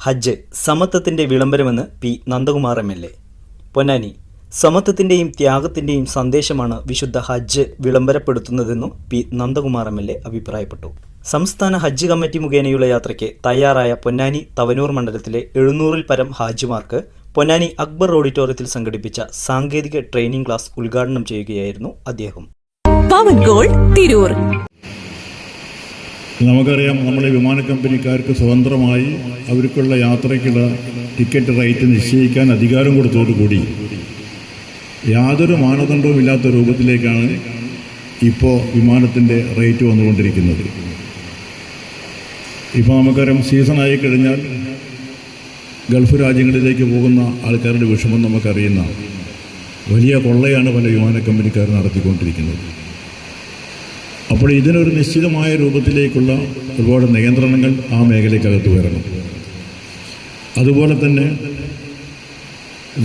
ഹജ്ജ് സമത്വത്തിന്റെ വിളംബരമെന്ന് P. Nandakumar M. L. A. Ponnani. സമത്വത്തിന്റെയും ത്യാഗത്തിന്റെയും സന്ദേശമാണ് വിശുദ്ധ ഹജ്ജ് വിളംബരപ്പെടുത്തുന്നതെന്നും P. Nandakumar M. L. A. അഭിപ്രായപ്പെട്ടു. സംസ്ഥാന ഹജ്ജ് കമ്മിറ്റി മുഖേനയുള്ള യാത്രയ്ക്ക് തയ്യാറായ പൊന്നാനി തവനൂർ മണ്ഡലത്തിലെ എഴുന്നൂറിൽ പരം ഹാജിമാർക്ക് പൊന്നാനി അക്ബർ ഓഡിറ്റോറിയത്തിൽ സംഘടിപ്പിച്ച സാങ്കേതിക ട്രെയിനിംഗ് ക്ലാസ് ഉദ്ഘാടനം ചെയ്യുകയായിരുന്നു അദ്ദേഹം. പവൻ ഗോൾഡ് തിരൂർ. നമുക്കറിയാം നമ്മുടെ വിമാന കമ്പനിക്കാർക്ക് സ്വതന്ത്രമായി അവർക്കുള്ള യാത്രയ്ക്കുള്ള ടിക്കറ്റ് റേറ്റ് നിശ്ചയിക്കാൻ അധികാരം കൊടുത്തോടുകൂടി. യാതൊരു മാനദണ്ഡവും ഇല്ലാത്ത രൂപത്തിലേക്കാണ് ഇപ്പോൾ വിമാനത്തിന്റെ റേറ്റ് വന്നുകൊണ്ടിരിക്കുന്നത്. ഇപ്പോൾ നമുക്കറിയാം സീസണായി കഴിഞ്ഞാൽ ഗൾഫ് രാജ്യങ്ങളിലേക്ക് പോകുന്ന ആൾക്കാരുടെ വിഷമം നമുക്കറിയുന്ന വലിയ കൊള്ളയാണ് പല വിമാന കമ്പനിക്കാർ നടത്തിക്കൊണ്ടിരിക്കുന്നത്. അപ്പോൾ ഇതിനൊരു നിശ്ചിതമായ രൂപത്തിലേക്കുള്ള ഒരുപാട് നിയന്ത്രണങ്ങൾ ആ മേഖലയ്ക്കകത്ത് വരണം. അതുപോലെ തന്നെ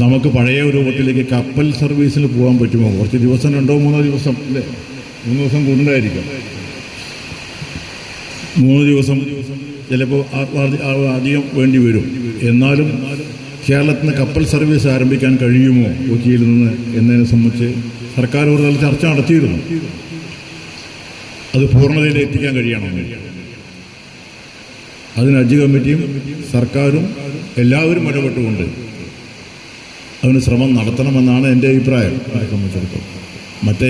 നമുക്ക് പഴയ രൂപത്തിലേക്ക് കപ്പൽ സർവീസിൽ പോകാൻ പറ്റുമോ? കുറച്ച് ദിവസം രണ്ടോ മൂന്നോ ദിവസം അല്ലേ? മൂന്ന് ദിവസം കൂടുതലായിരിക്കും മൂന്ന് ദിവസം ചിലപ്പോൾ അധികം വേണ്ടി വരും. എന്നാലും കേരളത്തിൽ നിന്ന് കപ്പൽ സർവീസ് ആരംഭിക്കാൻ കഴിയുമോ? കൊച്ചിയിൽ നിന്ന് എന്നതിനെ സംബന്ധിച്ച് സർക്കാർ ഒരു തല ചർച്ച നടത്തിയിരുന്നു. അത് പൂർണതയിൽ എത്തിക്കാൻ കഴിയണം. അതിന് ഹജ്ജ് കമ്മിറ്റിയും സർക്കാരും എല്ലാവരും ഇടപെട്ടുകൊണ്ട് അതിന് ശ്രമം നടത്തണമെന്നാണ് എന്റെ അഭിപ്രായം. സംബന്ധിച്ചിടത്തോളം. മറ്റേ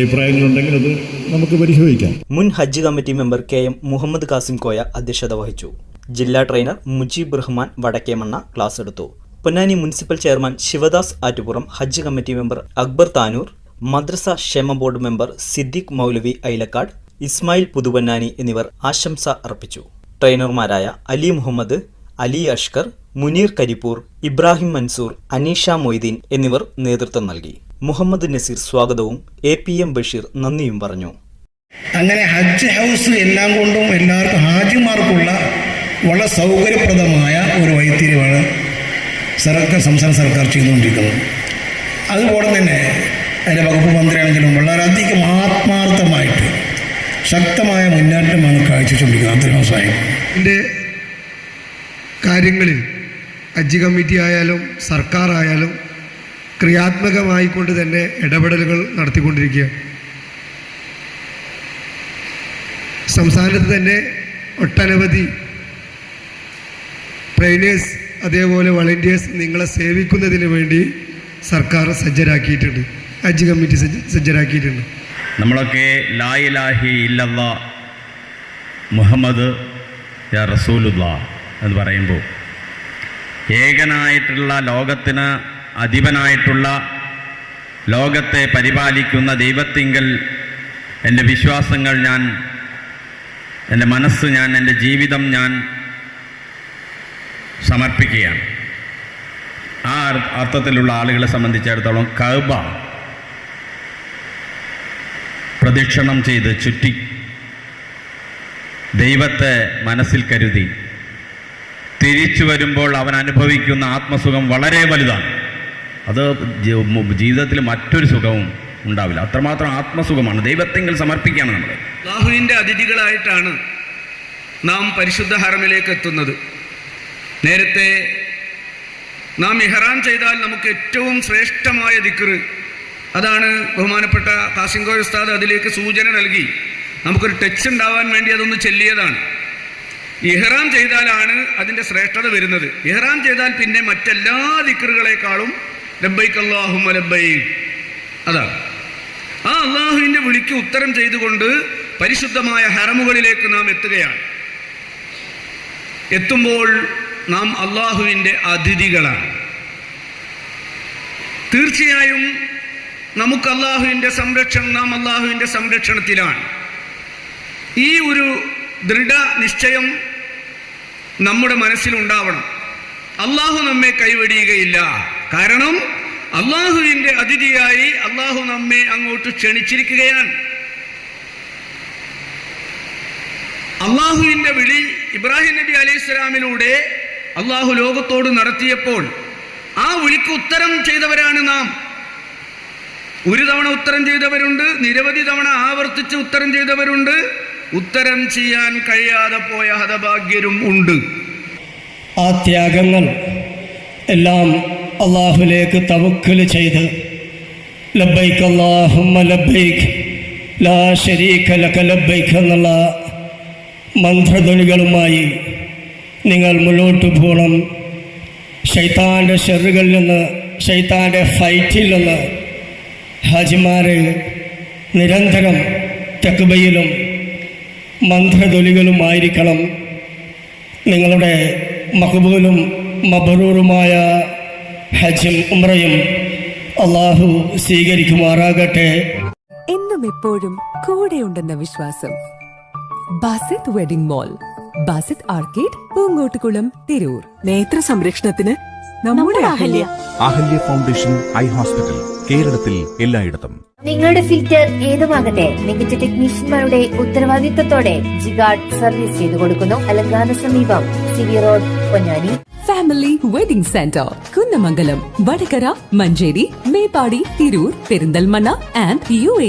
അത് നമുക്ക് പരിശോധിക്കാം. മുൻ ഹജ്ജ് committee member K M Muhammad Kasim Koya അധ്യക്ഷത വഹിച്ചു. ജില്ലാ ട്രെയിനർ മുജീബ് റഹ്മാൻ വടക്കേമണ്ണ ക്ലാസ് എടുത്തു. പൊന്നാനി മുനിസിപ്പൽ ചെയർമാൻ ശിവദാസ് ആറ്റുപുറം ഹജ്ജ് കമ്മിറ്റി മെമ്പർ അക്ബർ താനൂർ മദ്രസ ക്ഷേമ ബോർഡ് മെമ്പർ സിദ്ദിഖ് മൗലവി ഐലക്കാട് ഇസ്മായിൽ പുതുവന്നാനി എന്നിവർ ആശംസ അർപ്പിച്ചു. ട്രെയിനർമാരായ അലി മുഹമ്മദ് അലി അഷ്കർ മുനീർ കരിപ്പൂർ ഇബ്രാഹിം മൻസൂർ അനീഷ മൊയ്തീൻ എന്നിവർ നേതൃത്വം നൽകി. മുഹമ്മദ് നസീർ സ്വാഗതവും എ പി എം ബഷീർ നന്ദിയും പറഞ്ഞു. അങ്ങനെ ഹജ്ജ് ഹൗസ് എല്ലാം കൊണ്ടും എല്ലാവർക്കും ഹാജിമാർക്കുള്ള വളരെ സൗകര്യപ്രദമായ ഒരു വൈത്തിരിവാണ് സർക്കാർ സംസ്ഥാന സർക്കാർ ചെയ്തുകൊണ്ടിരിക്കുന്നത്. അതുപോലെ തന്നെ അതിന്റെ വകുപ്പ് മന്ത്രിയാണെങ്കിലും വളരെയധികം ആത്മാർത്ഥമായിട്ട് ശക്തമായ മുന്നേറ്റമാണ് കാഴ്ചവെച്ചുകൊണ്ടിരിക്കുന്നത്. അദ്ദേഹം സാഹിബ് കാര്യങ്ങളിൽ ഹജ്ജ് കമ്മിറ്റി ആയാലും സർക്കാർ ആയാലും ക്രിയാത്മകമായിക്കൊണ്ട് തന്നെ ഇടപെടലുകൾ നടത്തിക്കൊണ്ടിരിക്കുക സംസ്ഥാനത്ത് തന്നെ ഒട്ടനവധി ട്രെയിനേഴ്സ് അതേപോലെ വളണ്ടിയേഴ്സ് നിങ്ങളെ സേവിക്കുന്നതിന് വേണ്ടി സർക്കാർ സജ്ജരാക്കിയിട്ടുണ്ട്. ഹജ്ജ് കമ്മിറ്റി സജ്ജ സജ്ജരാക്കിയിട്ടുണ്ട്. നമ്മളൊക്കെ ലായിലാഹി ഇല്ലല്ല മുഹമ്മദ് യാ എന്ന് പറയുമ്പോൾ ഏകനായിട്ടുള്ള ലോകത്തിന് അധിപനായിട്ടുള്ള ലോകത്തെ പരിപാലിക്കുന്ന ദൈവത്തിങ്കൽ എന്റെ വിശ്വാസങ്ങൾ ഞാൻ എന്റെ മനസ്സ് ഞാൻ എന്റെ ജീവിതം ഞാൻ സമർപ്പിക്കുകയാണ്. ആ അർത്ഥത്തിലുള്ള ആളുകളെ സംബന്ധിച്ചിടത്തോളം കഅബ പ്രദക്ഷിണം ചെയ്ത് ചുറ്റി. ദൈവത്തെ മനസ്സിൽ കരുതി. തിരിച്ചു വരുമ്പോൾ അവൻ അനുഭവിക്കുന്ന ആത്മസുഖം വളരെ വലുതാണ്. അത് ജീവിതത്തിൽ മറ്റൊരു സുഖവും ഉണ്ടാവില്ല. അത്രമാത്രം ആത്മസുഖമാണ്. ദൈവത്തെങ്കിൽ സമർപ്പിക്കുകയാണ് നമ്മൾ. ബാഹുവിന്റെ അതിഥികളായിട്ടാണ് നാം പരിശുദ്ധ ഹറമിലേക്ക് എത്തുന്നത്. നേരത്തെ നാം ഇഹ്റാം ചെയ്താൽ നമുക്ക് ഏറ്റവും ശ്രേഷ്ഠമായ ദിക്റ് അതാണ് ബഹുമാനപ്പെട്ട കാസിംഗോ ഉസ്താദ് അതിലേക്ക് സൂചന നൽകി. നമുക്കൊരു ടച്ച് ഉണ്ടാവാൻ വേണ്ടി അതൊന്ന് ചെല്ലിയതാണ്. ഇഹ്റാം ചെയ്താലാണ് അതിന്റെ ശ്രേഷ്ഠത വരുന്നത്. ഇഹ്റാം ചെയ്താൽ പിന്നെ മറ്റെല്ലാ ദിക്കറുകളെക്കാളും ലബ്ബൈക്ക് അള്ളാഹും അതാണ്. ആ അള്ളാഹുവിന്റെ വിളിക്ക് ഉത്തരം ചെയ്തുകൊണ്ട് പരിശുദ്ധമായ ഹറമുകളിലേക്ക് നാം എത്തുകയാണ്. എത്തുമ്പോൾ നാം അള്ളാഹുവിന്റെ അതിഥികളാണ്. തീർച്ചയായും നമുക്ക് അള്ളാഹുവിന്റെ സംരക്ഷണം നാം അള്ളാഹുവിന്റെ സംരക്ഷണത്തിലാണ്. ഈ ഒരു ദൃഢ നിശ്ചയം നമ്മുടെ മനസ്സിലുണ്ടാവണം. അള്ളാഹു നമ്മെ കൈവടിയുകയില്ല. കാരണം അള്ളാഹുവിന്റെ അതിഥിയായി അള്ളാഹു നമ്മെ അങ്ങോട്ട് ക്ഷണിച്ചിരിക്കുകയാണ്. അള്ളാഹുവിന്റെ വിളി ഇബ്രാഹിം നബി അലൈഹി സ്വലാമിലൂടെ അള്ളാഹു ലോകത്തോട് നടത്തിയപ്പോൾ ആ വിളിക്ക് ഉത്തരം ചെയ്തവരാണ് നാം. ഒരു തവണ ഉത്തരം ചെയ്തവരുണ്ട് നിരവധി തവണ ആവർത്തിച്ച് ഉത്തരം ചെയ്തവരുണ്ട്. ഉത്തരം ചെയ്യാൻ കഴിയാതെ പോയ ഹതഭാഗ്യരും ഉണ്ട്. ആ ത്യാഗങ്ങൾ എല്ലാം അള്ളാഹുലേക്ക് തവക്കൽ ചെയ്ത് ലബൈക്ക് ലാ എന്നുള്ള മന്ത്രധ്വനികളുമായി നിങ്ങൾ മുന്നോട്ട് പോകണം. ഷൈത്താന്റെ ഷെറുകളിൽ നിന്ന് ഷൈത്താന്റെ ഫൈറ്റിൽ നിന്ന് ഹാജിമാർ നിരന്തരം തെക്കുബയിലും മന്ത്രതൊലികളുമായിരിക്കണം. നിങ്ങളുടെ മഹബൂലും മബറൂറുമായ ഹജ്ജും ഉമ്രയും അള്ളാഹു സ്വീകരിക്കുമാറാകട്ടെ. എന്നും എപ്പോഴും കൂടെയുണ്ടെന്ന വിശ്വാസം. Basith wedding mall Basith arcade Poonkottukulam Tirur. നേത്ര സംരക്ഷണത്തിന് നമ്മുടെ Ahalya. Ahalya. Foundation eye hospital കേരളത്തിൽ എല്ലായിടത്തും. നിങ്ങളുടെ ഫിൽറ്റർ ഏതുമാകട്ടെ മികച്ച ടെക്നീഷ്യന്മാരുടെ ഉത്തരവാദിത്തത്തോടെ ജിഗാർഡ് സർവീസ് ചെയ്തു കൊടുക്കുന്നു. അലങ്കാന സമീപം CV road Ponnani. Family wedding centre Kunnamangalam Vadakara Manjeri Meppadi Tirur Perinthalmanna and U A